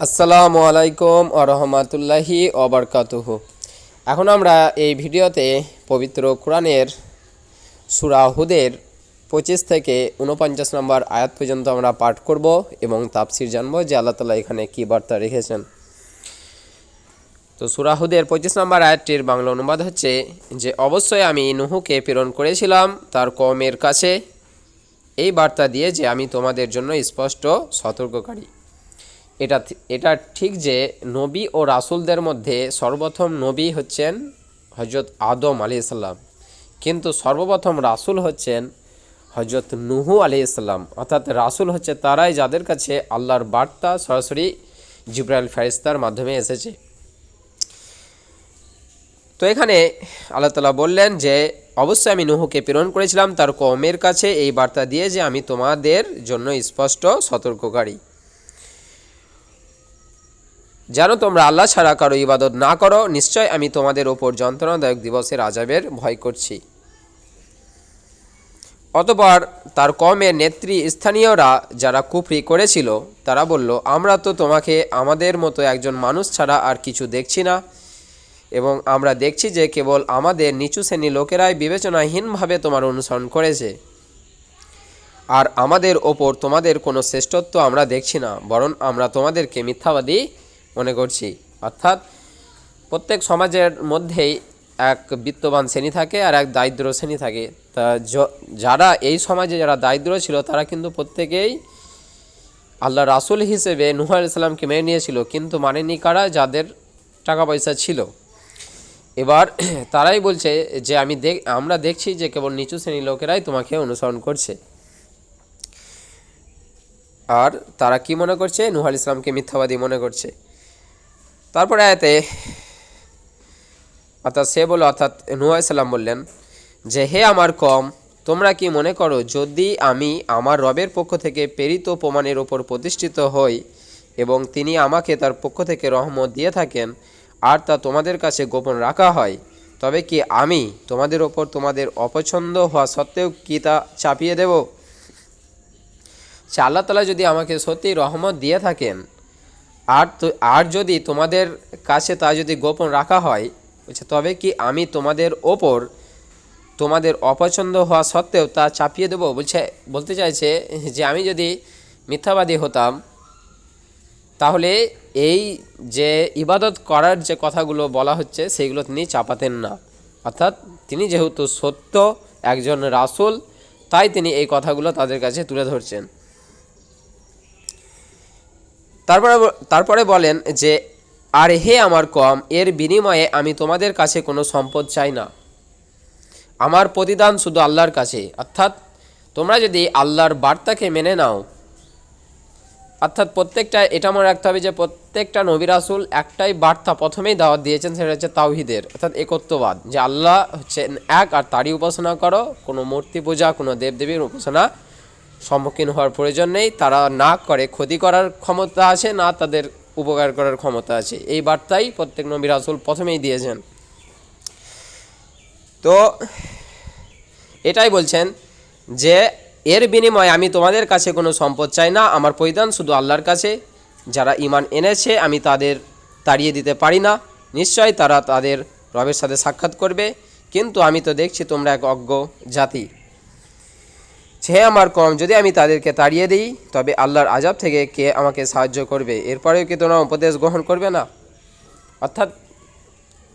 আসসালামু আলাইকুম আরহামাতুল্লাহি অবরকাতুহ এখন আমরা এই ভিডিওতে পবিত্র কোরআনের সুরা হুদের পঁচিশ থেকে উনপঞ্চাশ নম্বর আয়াত পর্যন্ত আমরা পাঠ করব এবং তাপসির জানব যে আল্লাহ তালা এখানে কী বার্তা রেখেছেন। তো সুরাহুদের পঁচিশ নম্বর আয়াতটির বাংলা অনুবাদ হচ্ছে যে, অবশ্যই আমি নুহুকে প্রেরণ করেছিলাম তার কমের কাছে এই বার্তা দিয়ে যে আমি তোমাদের জন্য স্পষ্ট সতর্ককারী। এটা এটা ঠিক যে নবী ও রাসূলদের মধ্যে সর্বপ্রথম নবী হচ্ছেন হজরত আদম আলি ইসলাম কিন্তু সর্বপ্রথম রাসূল হচ্ছেন হজরত নুহু আলি ইসলাম অর্থাৎ রাসূল হচ্ছে তারাই যাদের কাছে আল্লাহর বার্তা সরাসরি জিব্রাইল ফেরিস্তার মাধ্যমে এসেছে। তো এখানে আল্লাহ তালা বললেন যে, অবশ্যই আমি নুহুকে প্রেরণ করেছিলাম, তার কমের কাছে এই বার্তা দিয়ে যে আমি তোমাদের জন্য স্পষ্ট সতর্ককারী। যেন তোমরা আল্লাহ ছাড়া কারও ইবাদত না করো, নিশ্চয় আমি তোমাদের ওপর যন্ত্রণাদায়ক দিবসের আজাবের ভয় করছি। অতপর তার কমের নেত্রী স্থানীয়রা যারা কুফরি করেছিল, তারা বলল, আমরা তো তোমাকে আমাদের মতো একজন মানুষ ছাড়া আর কিছু দেখছি না এবং আমরা দেখছি যে কেবল আমাদের নিচু শ্রেণি লোকেরাই বিবেচনাহীনভাবে তোমার অনুসরণ করেছে। আর আমাদের ওপর তোমাদের কোনো শ্রেষ্ঠত্ব আমরা দেখছি না, বরং আমরা তোমাদেরকে মিথ্যাবাদী মনে করছি। অর্থাৎ প্রত্যেক সমাজের মধ্যেই এক বিত্তবান শ্রেণি থাকে আর এক দারিদ্র শ্রেণি থাকে। তা যারা এই সমাজে যারা দারিদ্র ছিল, তারা কিন্তু প্রত্যেকেই আল্লাহ রাসুল হিসেবে নুহ ইসলামকে মেনে নিয়েছিল, কিন্তু মানেনি কারা? যাদের টাকা পয়সা ছিল। এবার তারাই বলছে যে, আমি দেখ, আমরা দেখছি যে কেবল নিচু শ্রেণির লোকেরাই তোমাকে অনুসরণ করছে। আর তারা কি মনে করছে? নুহাল ইসলামকে মিথ্যাবাদী মনে করছে। তারপরে আয়াতে, অর্থাৎ সে বলল, অর্থাৎ নুহ ইসলাম বললেন যে, হে আমার কম, তোমরা কি মনে করো যদি আমি আমার রবের পক্ষ থেকে প্রেরিত প্রমাণের ওপর প্রতিষ্ঠিত হই এবং তিনি আমাকে তার পক্ষ থেকে রহমত দিয়ে থাকেন আর তা তোমাদের কাছে গোপন রাখা হয়, তবে কি আমি তোমাদের ওপর তোমাদের অপছন্দ হওয়া সত্ত্বেও কি তা চাপিয়ে দেব? আল্লাহ তালা যদি আমাকে সত্যি রহমত দিয়ে থাকেন আর তো, আর যদি তোমাদের কাছে তা যদি গোপন রাখা হয়, বলছে, তবে কি আমি তোমাদের ওপর তোমাদের অপছন্দ হওয়া সত্ত্বেও তা চাপিয়ে দেবো? বলছে, বলতে চাইছে যে আমি যদি মিথ্যাবাদী হতাম, তাহলে এই যে ইবাদত করার যে কথাগুলো বলা হচ্ছে সেইগুলো তিনি চাপাতেন না। অর্থাৎ তিনি যেহেতু সত্য একজন রাসুল, তাই তিনি এই কথাগুলো তাদের কাছে তুলে ধরছেন। তারপরে তারপরে বলেন যে, আর হে আমার কম, এর বিনিময়ে আমি তোমাদের কাছে কোনো সম্পদ চাই না। আমার প্রতিদান শুধু আল্লাহর কাছে। অর্থাৎ, তোমরা যদি আল্লাহর বার্তাকে মেনে নাও, অর্থাৎ প্রত্যেকটা, এটা মনে রাখতে হবে যে, প্রত্যেকটা নবী রাসূল একটাই বার্তা প্রথমেই দাওয়াত দিয়েছেন, সেটা হচ্ছে তাওহিদের। অর্থাৎ একত্ববাদ। যে আল্লাহ হচ্ছেন এক, আর তারই উপাসনা করো। কোনো মূর্তি পূজা, কোনো দেবদেবীর উপাসনা সম্মুখীন হওয়ার প্রয়োজন নেই। তারা না করে ক্ষতি করার ক্ষমতা আছে, না তাদের উপকার করার ক্ষমতা আছে। এই বার্তাই প্রত্যেক নবী রাসূল প্রথমেই দিয়েছেন। তো এটাই বলছেন যে, এর বিনিময়ে আমি তোমাদের কাছে কোনো সম্পদ চাই না, আমার পরিধান শুধু আল্লাহর কাছে। যারা ইমান এনেছে, আমি তাদের তাড়িয়ে দিতে পারি না। নিশ্চয় তারা তাদের রবের সাথে সাক্ষাৎ করবে। কিন্তু আমি তো দেখছি তোমরা এক অজ্ঞ জাতি। হে আমার কম, যদি আমি তাদেরকে তাড়িয়ে দিই, তবে আল্লাহর আজাব থেকে কে আমাকে সাহায্য করবে? এরপরেও কি তোমরা উপদেশ গ্রহণ করবে না? অর্থাৎ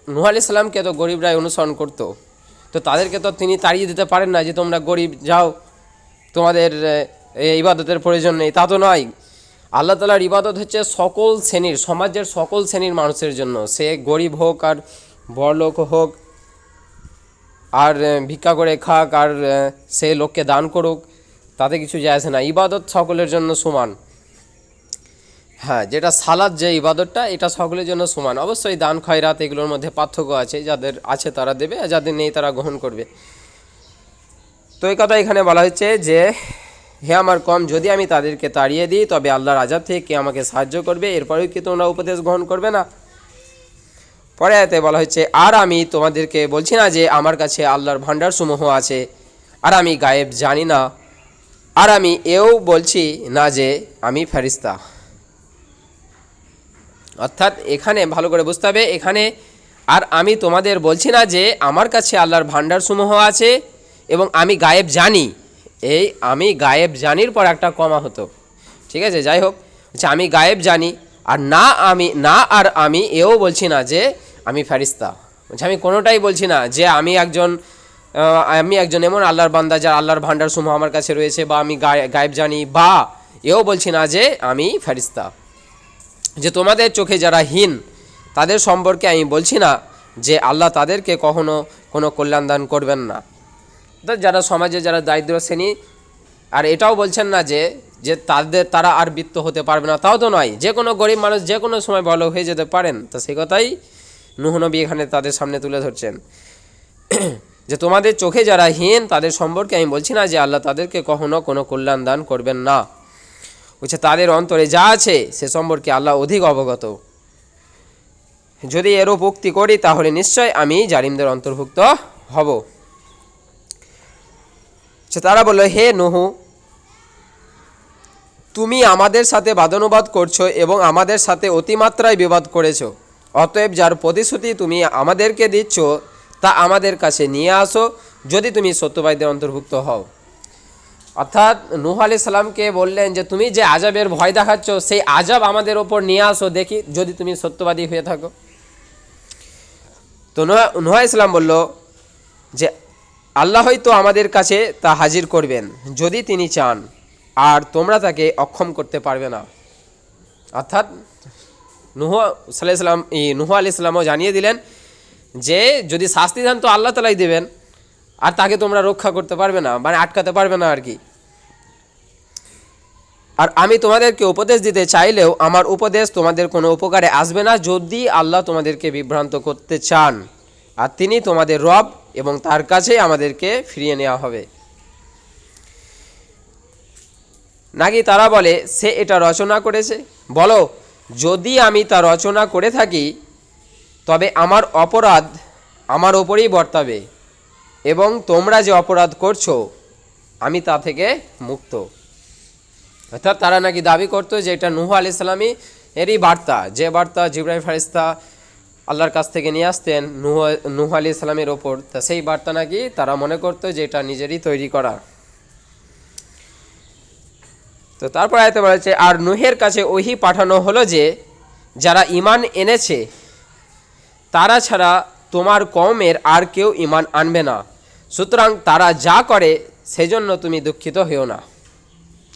নুহ আলি সাল্লামকে তো গরিবরাই অনুসরণ করতো। তো তাদেরকে তো তিনি তাড়িয়ে দিতে পারেন না যে, তোমরা গরিব, যাও, তোমাদের ইবাদতের প্রয়োজন নেই। তা তো নয়। আল্লাহ তালার ইবাদত হচ্ছে সকল শ্রেণির, সমাজের সকল শ্রেণির মানুষের জন্য। সে গরিব হোক আর বড়লোক হোক আর ভিক্ষা করে খাক আর সে লোককে দান করুক, তাতে কিছু যায় আসে না। ইবাদত সকলের জন্য সমান। হ্যাঁ যেটা সালাদ যে ইবাদতটা, এটা সকলের জন্য সমান। অবশ্যই দান, খয়রাত এগুলোর মধ্যে পার্থক্য আছে, যাদের আছে তারা দেবে আর যাদের নেই তারা গ্রহণ করবে। তো এই কথা এখানে বলা হচ্ছে যে, হে আমার কম, যদি আমি তাদেরকে তাড়িয়ে দিই, তবে আল্লাহর আজাব থেকে কে আমাকে সাহায্য করবে। এরপরেও কি তোমরা উপদেশ গ্রহণ করবে না? পরে এতে বলা হচ্ছে আর আমি তোমাদেরকে বলছি না যে আমার কাছে আল্লাহর ভাণ্ডার সমূহ আছে, আর আমি গায়েব জানি না, আর আমি এও বলছি না যে আমি ফেরিস্তা অর্থাৎ এখানে ভালো করে বুঝতে হবে, এখানে, আর আমি তোমাদের বলছি না যে আমার কাছে আল্লাহর ভাণ্ডার সমূহ আছে এবং আমি গায়েব জানি। এই আমি গায়েব জানির পর একটা কমা হতো। ঠিক আছে, যাই হোক আমি গায়েব জানি, আর না আমি, না আর আমি এও বলছি না যে আমি ফেরিস্তা বলছে, আমি কোনোটাই বলছি না যে আমি একজন আমি একজন এমন আল্লাহর বান্দা যার আল্লাহর ভাণ্ডার সমূহ আমার কাছে রয়েছে বা আমি গায়ে- গায়েব জানি বা এও বলছি না যে আমি ফেরিস্তা যে তোমাদের চোখে যারা হীন, তাদের সম্পর্কে আমি বলছি না যে আল্লাহ তাদেরকে কখনো কোনো কল্যাণ দান করবেন না। যারা সমাজে যারা দারিদ্র শ্রেণি, আর এটাও বলছেন না যে যে তাদের, তারা আর বৃত্ত হতে পারবে না, তাও তো নয়। যে কোনো গরিব মানুষ যে কোনো সময় বড় হয়ে যেতে পারেন। তো সেই কথাই নুহ নবী এখানে তাদের সামনে তুলে ধরছেন। যে তোমাদের চোখে যারা হীন, তাদের সম্পর্কে আমি বলছি না যে আল্লাহ তাদেরকে কখনো কোনো কল্যাণ দান করবেন না। বলছে, তাদের অন্তরে যা আছে সে সম্পর্কে আল্লাহ অধিক অবগত। যদি এরও উক্তি করি, তাহলে নিশ্চয় আমি জালিমদের অন্তর্ভুক্ত হব। সে তারা বলল, হে নহু, তুমি আমাদের সাথে বাদানুবাদ করছ এবং আমাদের সাথে অতিমাত্রায় বিবাদ করেছ। অতএব যার প্রতিশ্রুতি তুমি আমাদেরকে দিচ্ছ, তা আমাদের কাছে নিয়ে আসো, যদি তুমি সত্যবাদীদের অন্তর্ভুক্ত হও। অর্থাৎ নুহ আলি সাল্লামকে বললেন যে, তুমি যে আজাবের ভয় দেখাচ্ছ, সেই আজাব আমাদের ওপর নিয়ে আসো, দেখি যদি তুমি সত্যবাদী হয়ে থাকো। তো নুহা ইসলাম বলল যে, আল্লাহ হয়তো আমাদের কাছে তা হাজির করবেন, যদি তিনি চান, আর তোমরা তাকে অক্ষম করতে পারবে না। অর্থাৎ নুহ সাল্লাম, এই নুহ আলি ইসলামও জানিয়ে দিলেন যে যদি শাস্তি দেন তো আল্লাহ তালাই দেবেন, আর তাকে তোমরা রক্ষা করতে পারবে না মানে আটকাতে পারবে না আর কি। আর আমি তোমাদেরকে উপদেশ দিতে চাইলেও আমার উপদেশ তোমাদের কোনো উপকারে আসবে না যদি আল্লাহ তোমাদেরকে বিভ্রান্ত করতে চান। আর তিনি তোমাদের রব এবং তার কাছেই আমাদেরকে ফিরিয়ে নেওয়া হবে। নাকি তারা বলে, সে এটা রচনা করেছে? বলো যদি আমি তা রচনা করে থাকি, তবে আমার অপরাধ আমার ওপরেই বর্তাবে এবং তোমরা যে অপরাধ করছ, আমি তা থেকে মুক্ত। অর্থাৎ তারা নাকি দাবি করতো যে এটা নুহ আলি সালামী এরই বার্তা, যে বার্তা জিব্রাহিম ফারিস্তা আল্লাহর কাছ থেকে নিয়ে আসতেন নুহ নুহ আলি সালামের ওপর, তা সেই বার্তা নাকি তারা মনে করতো যে এটা নিজেরই তৈরি করা। তো তারপর আয়তে বলেছে আর নুহের কাছে ওহি পাঠানো হলো যে, যারা ইমান এনেছে, তারা ছাড়া তোমার কমের আর কেউ ইমান আনবে না। সুতরাং তারা যা করে, সেজন্য তুমি দুঃখিত হয়েও না।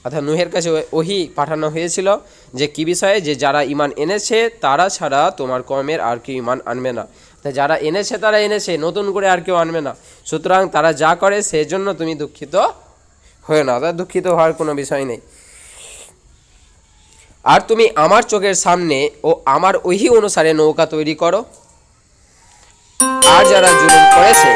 অর্থাৎ নুহের কাছে ওহি পাঠানো হয়েছিল যে, কি বিষয়ে? যে যারা ইমান এনেছে, তারা ছাড়া তোমার কমের আর কেউ ইমান আনবে না। তা যারা এনেছে, তারা এনেছে, নতুন করে আর কেউ আনবে না। সুতরাং তারা যা করে, সেজন্য তুমি দুঃখিত হয়ে না। অর্থাৎ দুঃখিত হওয়ার কোনো বিষয় নেই। আর তুমি আমার চোখের সামনে ও আমার ওহি অনুসারে নৌকা তৈরি করো। আর যারা জুলুম করেছে,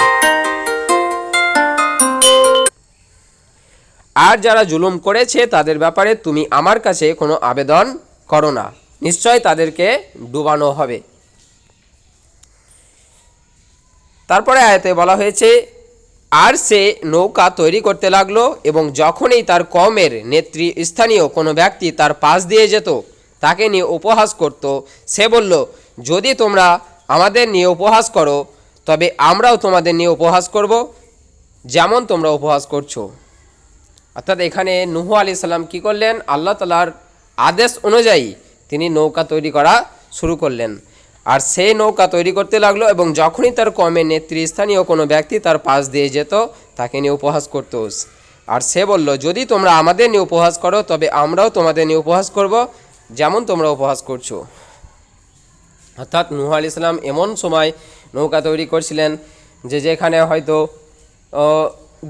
আর যারা জুলুম করেছে তাদের ব্যাপারে তুমি আমার কাছে কোনো আবেদন করো না। নিশ্চয় তাদেরকে ডুবানো হবে। তারপরে আয়াতে বলা হয়েছে আর সে নৌকা তৈরি করতে লাগল এবং যখনই তার কমের নেত্রী স্থানীয় কোনো ব্যক্তি তার পাশ দিয়ে যেত, তাকে নিয়ে উপহাস করত। সে বলল, যদি তোমরা আমাদের নিয়ে উপহাস করো, তবে আমরাও তোমাদের নিয়ে উপহাস করব, যেমন তোমরা উপহাস করছ। অর্থাৎ এখানে নুহু আলি সাল্লাম কী করলেন? আল্লাহ তালার আদেশ অনুযায়ী তিনি নৌকা তৈরি করা শুরু করলেন। আর সেই নৌকা তৈরি করতে লাগল এবং যখনই তার কমে নেতৃস্থানীয় কোনো ব্যক্তি তার পাশ দিয়ে যেত, তাকে নিয়ে উপহাস করত আর সে বলল, যদি তোমরা আমাদের নিয়ে উপহাস করো, তবে আমরাও তোমাদের নিয়ে উপহাস করব, যেমন তোমরা উপহাস করছ। অর্থাৎ নুহ আলি ইসলাম এমন সময় নৌকা তৈরি করছিলেন যে যেখানে হয়তো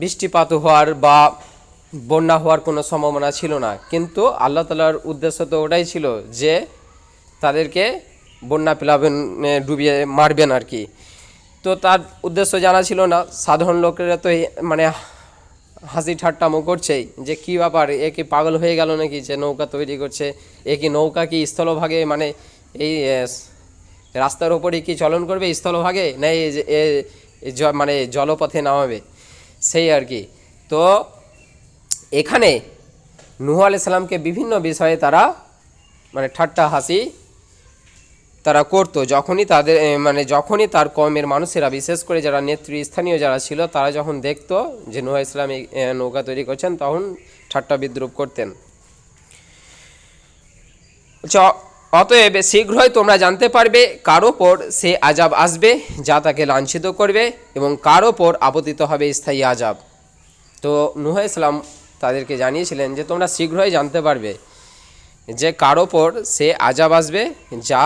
বৃষ্টিপাত হওয়ার বা বন্যা হওয়ার কোনো সম্ভাবনা ছিল না। কিন্তু আল্লাহ তালার উদ্দেশ্য তো ওটাই ছিল যে, তাদেরকে বন্যা প্লাবনে ডুবিয়ে মারবেন আর কি। তো তার উদ্দেশ্য জানা ছিল না, সাধারণ লোকেরা তো মানে হাসি ঠাট্টামো করছেই যে কি ব্যাপার, এ কি পাগল হয়ে গেল নাকি যে নৌকা তৈরি করছে, এ কি নৌকা কি স্থলভাগে মানে এই রাস্তার ওপরে কি চলন করবে স্থলভাগে, না এই যে এ- মানে জলপথে নামাবে, সেই আর কি। তো এখানে নুহ আলি সাল্লামকে বিভিন্ন বিষয়ে তারা মানে ঠাট্টা হাসি তারা করতো। যখনই তাদের মানে যখনই তার কমের মানুষেরা, বিশেষ করে যারা নেতৃস্থানীয় যারা ছিল, তারা যখন দেখতো যে নুহা ইসলাম নৌকা তৈরি করছেন, তখন ঠাট্টা বিদ্রুপ করতেন। অতএব শীঘ্রই তোমরা জানতে পারবে কার ওপর সে আজাব আসবে, যা তাকে লাঞ্ছিত করবে এবং কার ওপর আপতিত হবে স্থায়ী আজাব তো নুহা ইসলাম তাদেরকে জানিয়েছিলেন যে তোমরা শীঘ্রই জানতে পারবে যে কার ওপর সে আজাব আসবে, যা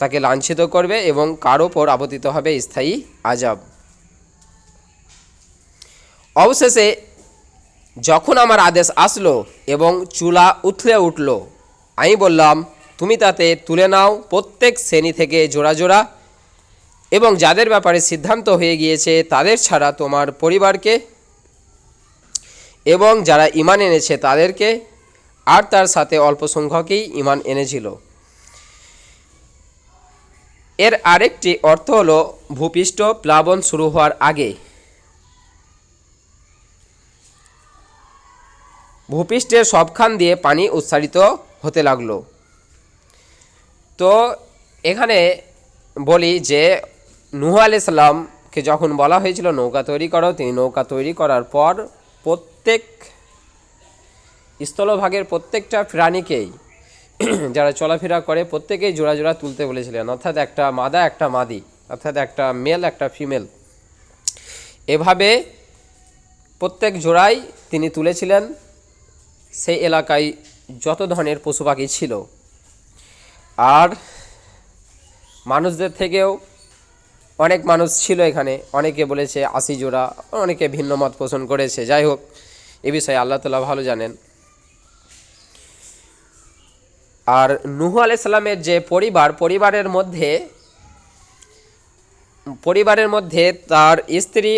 তাকে লাঞ্ছিত করবে এবং কার ওপর আপতিত হবে স্থায়ী আজাব। অবশেষে যখন আমার আদেশ আসলো এবং চুলা উথলে উঠল, আমি বললাম, তুমি তাতে তুলে নাও, প্রত্যেক শ্রেণি থেকে জোড়া জোড়া এবং যাদের ব্যাপারে সিদ্ধান্ত হয়ে গিয়েছে তাদের ছাড়া তোমার পরিবারকে এবং যারা ইমান এনেছে তাদেরকে, আর তার সাথে অল্প সংখ্যকেই ইমান এনেছিল। এর আরেকটি অর্থ হলো ভূপৃষ্ঠ প্লাবন শুরু হওয়ার আগে। ভূপৃষ্ঠের সবখান দিয়ে পানি উচ্চারিত হতে লাগল। তো এখানে বলি যে, নুহ আলাইসাল্লামকে যখন বলা হয়েছিল নৌকা তৈরি করো, তিনি নৌকা তৈরি করার পর প্রত্যেক স্থলভাগের প্রত্যেকটা প্রাণীকেই যারা চলাফেরা করে, প্রত্যেকেই জোড়া জোড়া তুলতে বলেছিলেন। অর্থাৎ একটা মাদা, একটা মাদি, অর্থাৎ একটা মেল একটা ফিমেল এভাবে প্রত্যেক জোড়াই তিনি তুলেছিলেন। সেই এলাকায় যত ধরনের পশু পাখি ছিল। আর মানুষদের থেকেও অনেক মানুষ ছিল এখানে। অনেকে বলেছে আশি জোড়া, অনেকে ভিন্ন মত পোষণ করেছে। যাই হোক, এ বিষয়ে আল্লাহ তালা ভালো জানেন। আর নুহু আলাইসাল্লামের যে পরিবার, পরিবারের মধ্যে পরিবারের মধ্যে তার স্ত্রী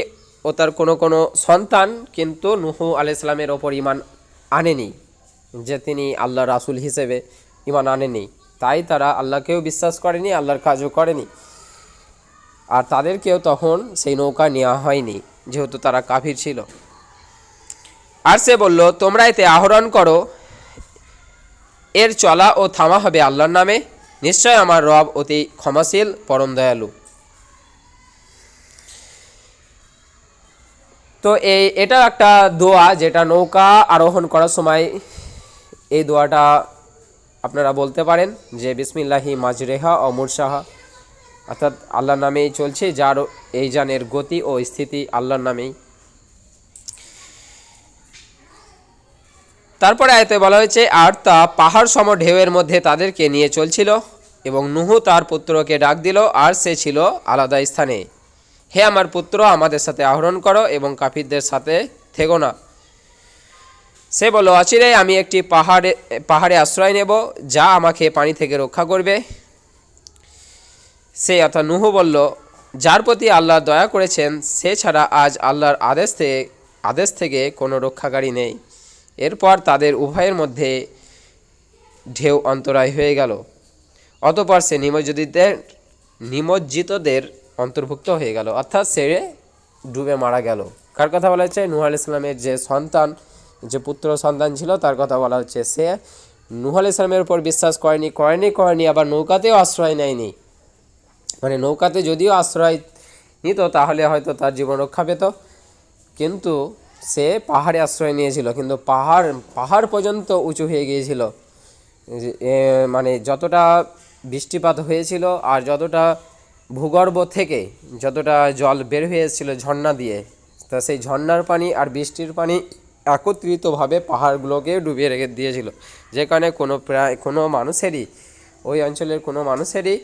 ও তার কোনো কোনো সন্তান কিন্তু নুহু আলাইসাল্লামের ওপর ইমান আনেনি, যে তিনি আল্লাহ রাসুল হিসেবে ইমান আনেনি। তাই তারা আল্লাহকেও বিশ্বাস করেনি, আল্লাহর কাজও করেনি। আর তাদেরকেও তখন সেই নৌকা নেওয়া হয়নি, যেহেতু তারা কাফির ছিল। আর সে বলল, তোমরা এতে আহরণ করো। এর চলা ও থামা হবে আল্লাহর নামে। নিশ্চয় আমার রব অতি ক্ষমাশীল, পরম দয়ালু। তো এই এটা একটা দোয়া, যেটা নৌকা আরোহণ করার সময় এই দোয়াটা আপনারা বলতে পারেন যে, বিসমিল্লাহি মাজরেহা ও মুরসাহা। অর্থাৎ আল্লাহর নামেই চলছে, যার এই যানের গতি ও স্থিতি আল্লাহর নামেই। তারপরে আয়তে বলা হয়েছে, আর তা পাহাড় সম ঢেউয়ের মধ্যে তাদেরকে নিয়ে চলছিল এবং নুহু তার পুত্রকে ডাক দিল, আর সে ছিল আলাদা স্থানে। হে আমার পুত্র, আমাদের সাথে আহরণ করো এবং কাফিরদের সাথে থেকো না। সে বলল, অচিরে, আমি একটি পাহাড়ে পাহাড়ে আশ্রয় নেব, যা আমাকে পানি থেকে রক্ষা করবে। সে অর্থাৎ নুহু বলল, যার প্রতি আল্লাহ দয়া করেছেন, সে ছাড়া আজ আল্লাহর আদেশ থেকে আদেশ থেকে কোনো রক্ষাকারী নেই। এরপর তাদের উভয়ের মধ্যে ঢেউ অন্তরায় হয়ে গেল। অতপর সে নিমজ্জিতদের নিমজ্জিতদের অন্তর্ভুক্ত হয়ে গেল। অর্থাৎ সে ডুবে মারা গেল। কার কথা বলা হচ্ছে? নুহাল ইসলামের যে সন্তান, যে পুত্র সন্তান ছিল, তার কথা বলা হচ্ছে সে নুহ আল ইসলামের উপর বিশ্বাস করেনি করেনি করেনি, আবার নৌকাতেও আশ্রয় নেয়নি। মানে নৌকাতে যদিও আশ্রয় নিত, তাহলে হয়তো তার জীবন রক্ষা পেত। কিন্তু সে পাহাড়ে আশ্রয় নিয়েছিল, কিন্তু পাহাড় পাহাড় পর্যন্ত উঁচু হয়ে গিয়েছিল। মানে যতটা বৃষ্টিপাত হয়েছিল আর যতটা ভূগর্ভ থেকে যতটা জল বের হয়ে এসেছিল ঝর্ণা দিয়ে, তা সেই ঝর্ণার পানি আর বৃষ্টির পানি একত্রিতভাবে পাহাড়গুলোকে ডুবিয়ে রেখে দিয়েছিল। যে কারণে কোনো প্রায়, কোনো মানুষেরই, ওই অঞ্চলের কোনো মানুষেরই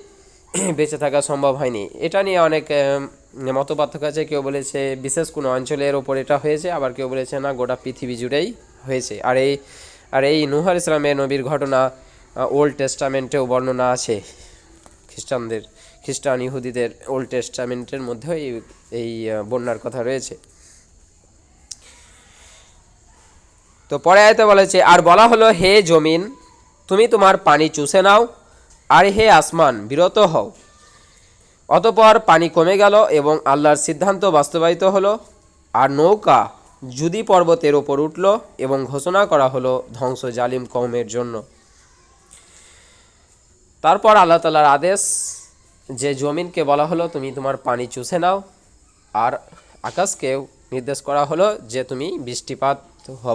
বেঁচে থাকা সম্ভব হয়নি। এটা নিয়ে অনেক মত পার্থক্য আছে। কেউ বলেছে বিশেষ কোনো অঞ্চলের ওপর এটা হয়েছে, আবার কেউ বলেছে না, গোটা পৃথিবী জুড়েই হয়েছে। আর এই আর এই নুহার ইসলামের নবীর ঘটনা ওল্ড টেস্টামেন্টেও বর্ণনা আছে। খ্রিস্টানদের, খ্রিস্টান ইহুদিদের ওল্ড টেস্টামেন্টের মধ্যেও এই এই বন্যার কথা রয়েছে। তো পরে আয়তে বলেছে, আর বলা হলো, হে জমিন, তুমি তোমার পানি চুষে নাও আর হে আসমান, বিরত হও। অতপর পানি কমে গেল এবং আল্লাহর সিদ্ধান্ত বাস্তবায়িত হলো, আর নৌকা জুদি পর্বতের ওপর উঠল এবং ঘোষণা করা হলো, ধ্বংস জালিম কওমের জন্য। তারপর আল্লাহ তালার আদেশ, যে জমিনকে বলা হলো, তুমি তোমার পানি চুষে নাও, আর আকাশকেও নির্দেশ করা হলো, যে তুমি বৃষ্টিপাত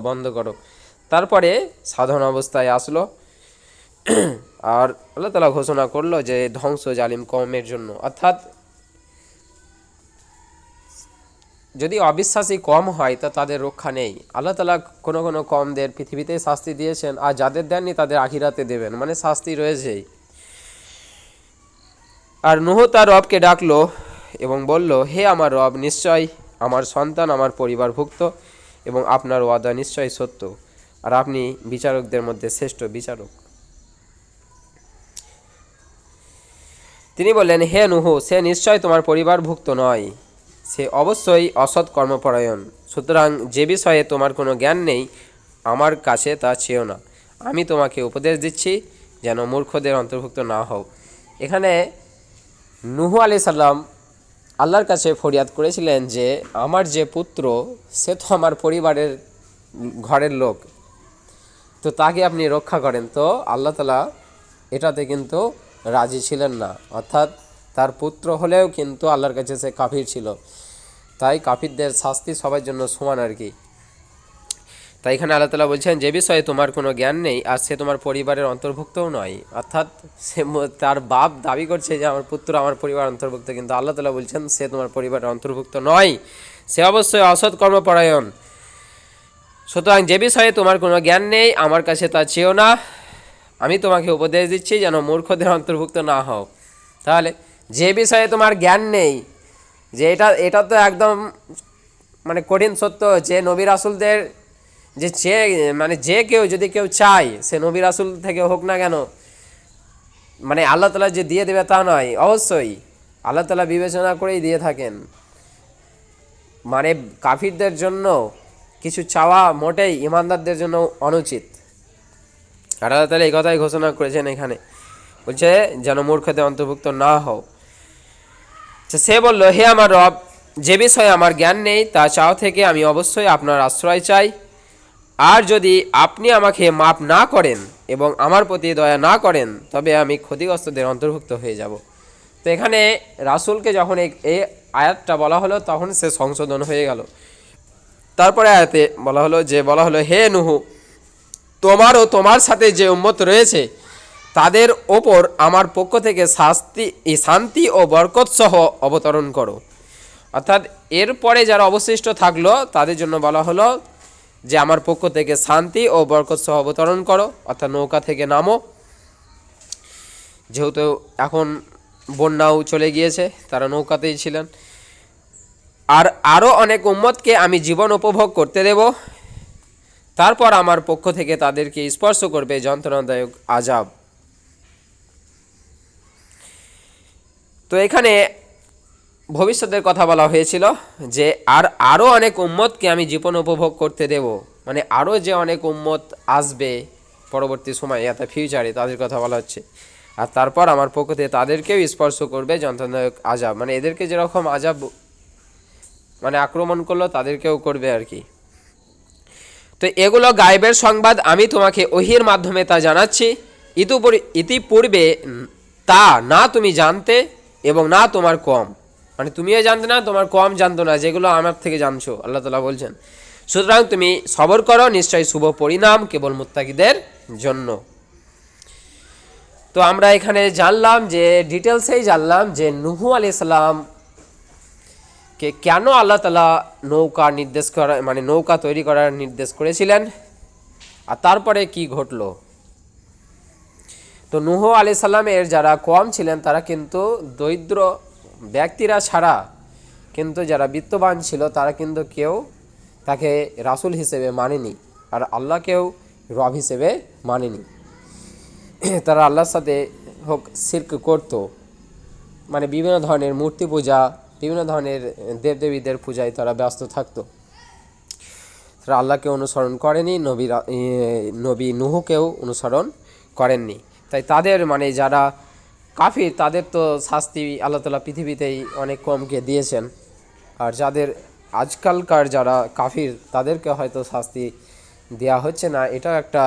বন্ধ করো। তারপরে সাধারণ অবস্থায় আসলো। আর আল্লাহ তালা ঘোষণা করল যে ধ্বংস জালিম কমের জন্য। অর্থাৎ যদি অবিশ্বাসী কম হয়, তা তাদের রক্ষা নেই। আল্লাহ তালা কোনো কোনো কমদের পৃথিবীতে শাস্তি দিয়েছেন, আর যাদের দেননি তাদের আখিরাতে দেবেন। মানে শাস্তি রয়েছেই। আর নুহ তার রবকে ডাকলো এবং বলল, হে আমার রব, নিশ্চয় আমার সন্তান আমার পরিবারভুক্ত এবং আপনার ওয়াদা নিশ্চয় সত্য। আর আপনি বিচারকদের মধ্যে শ্রেষ্ঠ বিচারক। তিনি বললেন, হে নুহু, সে নিশ্চয় তোমার পরিবারভুক্ত নয়। সে অবশ্যই অসৎ কর্মপরায়ণ। সুতরাং যে বিষয়ে তোমার কোনো জ্ঞান নেই, আমার কাছে তা চেয়েও না। আমি তোমাকে উপদেশ দিচ্ছি, যেন মূর্খদের অন্তর্ভুক্ত না হও। এখানে নুহু আলি সাল্লাম আল্লাহর কাছে ফরিয়াদ করেছিলেন যে, আমার যে পুত্র, সে তো আমার পরিবারের ঘরের লোক। তো তাকে আপনি রক্ষা করেন। তো আল্লাহ তালা এটাতে কিন্তু রাজি ছিলেন না। অর্থাৎ তার পুত্র হলেও কিন্তু আল্লাহর কাছে সে কাফির ছিল। তাই কাফিরদের শাস্তি সবার জন্য সমান আর কি। তাই এখানে আল্লাহ তালা বলছেন, যে বিষয়ে তোমার কোনো জ্ঞান নেই, আর সে তোমার পরিবারের অন্তর্ভুক্তও নয়। অর্থাৎ সে তার বাপ দাবি করছে যে, আমার পুত্র আমার পরিবার অন্তর্ভুক্ত। কিন্তু আল্লাহ তালা বলছেন, সে তোমার পরিবারের অন্তর্ভুক্ত নয়। সে অবশ্যই অসৎ কর্মপরায়ণ। সুতরাং যে বিষয়ে তোমার কোনো জ্ঞান নেই, আমার কাছে তা চেয়েও না। আমি তোমাকে উপদেশ দিচ্ছি যেন মূর্খদের অন্তর্ভুক্ত না হও। তাহলে যে বিষয়ে তোমার জ্ঞান নেই, যে এটা এটা তো একদম মানে কঠিন সত্য যে নবী রাসুলদের যে চেয়ে মানে যে কেউ যদি কেউ চায়, সে নবী রাসুল থেকে হোক না কেন মানে আল্লাহ তালা যে দিয়ে দেবে তা নয়। অবশ্যই আল্লাহ তালা বিবেচনা করেই দিয়ে থাকেন। মানে কাফিরদের জন্য কিছু চাওয়া মোটেই ইমানদারদের জন্য অনুচিত। আল্লাহ তালা এই কথাই ঘোষণা করেছেন এখানে। বলছে যেন মূর্খদের অন্তর্ভুক্ত না হও। আচ্ছা, সে বলল হে আমার রব যে বিষয়ে আমার জ্ঞান নেই তা চাও থেকে আমি অবশ্যই আপনার আশ্রয় চাই। আর যদি আপনি আমাকে মাপ না করেন এবং আমার প্রতি দয়া না করেন তবে আমি ক্ষতিগ্রস্তদের অন্তর্ভুক্ত হয়ে যাব। তো এখানে রাসূলকে যখন এই এই আয়াতটা বলা হলো তখন সে সংশোধন হয়ে গেল। তারপরে আয়াতে বলা হলো যে বলা হলো হে নুহু তোমার ও তোমার সাথে যে উম্মত রয়েছে, তাদের ওপর আমার পক্ষ থেকে শাস্তি শান্তি ও বরকত সহ অবতরণ করো। অর্থাৎ এরপরে যারা অবশিষ্ট থাকল, তাদের জন্য বলা হলো যে আমার পক্ষ থেকে শান্তি ও বরকত সহ অবতরণ করো, অর্থাৎ নৌকা থেকে নামো। যেহেতু এখন বন্যাও চলে গিয়েছে, তারা নৌকাতেই ছিলেন। আর আরও অনেক উম্মতকে আমি জীবন উপভোগ করতে দেব। তারপর আমার পক্ষ থেকে তাদেরকে স্পর্শ করবে যন্ত্রণাদায়ক আজাব। তো এখানে ভবিষ্যতের কথা বলা হয়েছিল যে, আর আরও অনেক উম্মতকে আমি জীবন উপভোগ করতে দেব। মানে আরও যে অনেক উম্মত আসবে পরবর্তী সময়ে, অর্থাৎ ফিউচারে তাদের কথা বলা হচ্ছে। আর তারপর আমার পক্ষ থেকে তাদেরকেও স্পর্শ করবে যন্ত্রণাদায়ক আজাব। মানে এদেরকে যেরকম আজাব মানে আক্রমণ করল, তাদেরকেও করবে আর কি। তো এগুলো গায়েবের সংবাদ আমি তোমাকে ওহির মাধ্যমে তা জানাচ্ছি। ইতিপূর- ইতিপূর্বে তা না তুমি জানতে এবং না তোমার কম। মানে তুমিও জানতে না, তোমার কম জানতো না, যেগুলো আমার থেকে জানছো, আল্লাহ তালা বলছেন। সুতরাং তুমি সবর করো, নিশ্চয়ই শুভ পরিণাম কেবল মুত্তাকিদের জন্য। তো আমরা এখানে জানলাম যে ডিটেলসেই জানলাম যে নুহু আলি সাল্লাম কে কেন আল্লাহ তালা নৌকা নির্দেশ করা মানে নৌকা তৈরি করার নির্দেশ করেছিলেন? আর তারপরে কি ঘটলো? তো নুহ আলি সাল্লামের যারা কম ছিলেন, তারা কিন্তু দরিদ্র ব্যক্তিরা ছাড়া কিন্তু যারা বিত্তবান ছিল, তারা কিন্তু কেউ তাকে রাসূল হিসেবে মানেনি আর আল্লাহকেও রব হিসেবে মানেনি। তারা আল্লাহর সাথে হোক, সির্ক করতো। মানে বিভিন্ন ধরনের মূর্তি পূজা বিভিন্ন ধরনের দেবদেবীদের পূজায় তারা ব্যস্ত থাকতো। তারা আল্লাহকে অনুসরণ করেনি, নবী নবী নুহুকেও অনুসরণ করেননি। তাই তাদের মানে যারা কাফির, তাদের তো শাস্তি আল্লাহ তালা পৃথিবীতেই অনেক কমকে দিয়েছেন। আর যাদের আজকালকার যারা কাফির, তাদেরকে হয়তো শাস্তি দেওয়া হচ্ছে না। এটাও একটা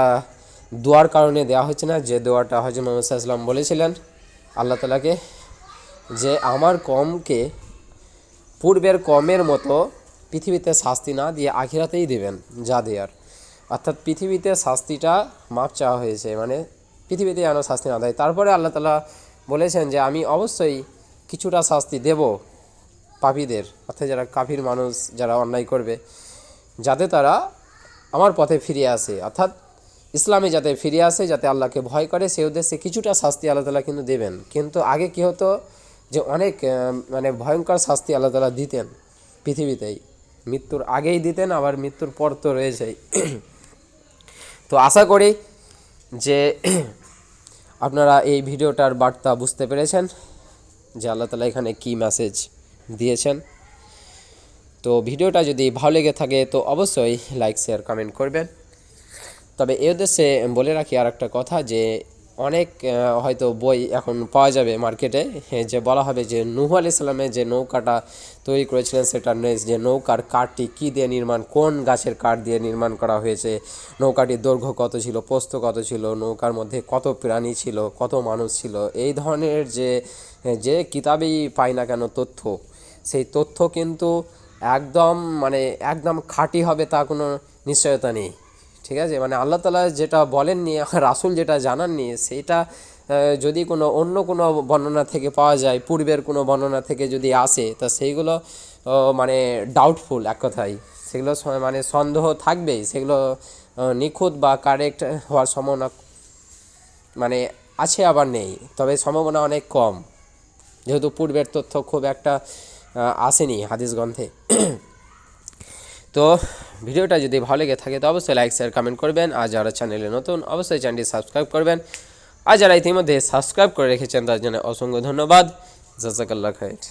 দোয়ার কারণে দেওয়া হচ্ছে না। যে দোয়াটা হজরত মোহাম্মদ সাল্লাম বলেছিলেন, আল্লাহ তালাকে যে আমার কমকে পূর্বের কমের মতো পৃথিবীতে শাস্তি না দিয়ে আখিরাতেই দেবেন, যা দেওয়ার অর্থাৎ পৃথিবীতে শাস্তিটা মাপ চাওয়া হয়েছে মানে পৃথিবীতে যেন শাস্তি না দেয়। তারপরে আল্লাহ তালা বলেছেন যে, আমি অবশ্যই কিছুটা শাস্তি দেব পাপীদের, অর্থাৎ যারা কাফির মানুষ, যারা অন্যায় করবে, যাতে তারা আমার পথে ফিরে আসে। অর্থাৎ ইসলামে যাতে ফিরে আসে, যাতে আল্লাহকে ভয় করে সেই উদ্দেশ্যে কিছুটা শাস্তি আল্লাহ তালা কিন্তু দেবেন। কিন্তু আগে কী হতো? যে অনেক মানে ভয়ঙ্কর শাস্তি আল্লাহ তালা দিতেন পৃথিবীতেই মৃত্যুর আগেই দিতেন, আবার মৃত্যুর পর তো রয়েছেই। তো আশা করি যে আপনারা এই ভিডিওটার বার্তা বুঝতে পেরেছেন যে আল্লাহ তালা এখানে কী মেসেজ দিয়েছেন। তো ভিডিওটা যদি ভালো লেগে থাকে, তো অবশ্যই লাইক শেয়ার কমেন্ট করবেন। তবে এ উদ্দেশ্যে বলে রাখি আর একটা কথা যে অনেক হয়তো বই এখন পাওয়া যাবে মার্কেটে হ্যাঁ, যে বলা হবে যে নুহ আলি সাল্লামের যে নৌকাটা তৈরি করেছিলেন সেটা যে নৌকার কাঠটি কী দিয়ে নির্মাণ কোন গাছের কাঠ দিয়ে নির্মাণ করা হয়েছে নৌকাটির দৈর্ঘ্য কত ছিল পোস্ত কত ছিল নৌকার মধ্যে কত প্রাণী ছিল কত মানুষ ছিল এই ধরনের যে যে কিতাবেই পাই না কেন তথ্য সেই তথ্য কিন্তু একদম মানে একদম খাঁটি হবে তা কোনো নিশ্চয়তা নেই। ঠিক আছে? মানে আল্লাহ তালা যেটা বলেননি, রাসুল যেটা জানাননি, সেটা যদি কোনো অন্য কোনো বর্ণনা থেকে পাওয়া যায়, পূর্বের কোনো বর্ণনা থেকে যদি আসে, তা সেইগুলো মানে ডাউটফুল এক কথায়। সেগুলো মানে সন্দেহ থাকবেই। সেগুলো নিখুঁত বা কারেক্ট হওয়ার সম্ভাবনা মানে আছে আবার নেই। তবে সম্ভাবনা অনেক কম। যেহেতু পূর্বের তথ্য খুব একটা আসেনি হাদিস গ্রন্থে। তো ভিডিওটা যদি ভালো লেগে থাকে, তো অবশ্যই লাইক শেয়ার কমেন্ট করবেন। আর যারা চ্যানেলে নতুন, অবশ্যই চ্যানেলটি সাবস্ক্রাইব করবেন। আর যারা ইতিমধ্যে সাবস্ক্রাইব করে রেখেছেন, তার জন্য অসংখ্য ধন্যবাদ। জাজাকাল্লা খাইট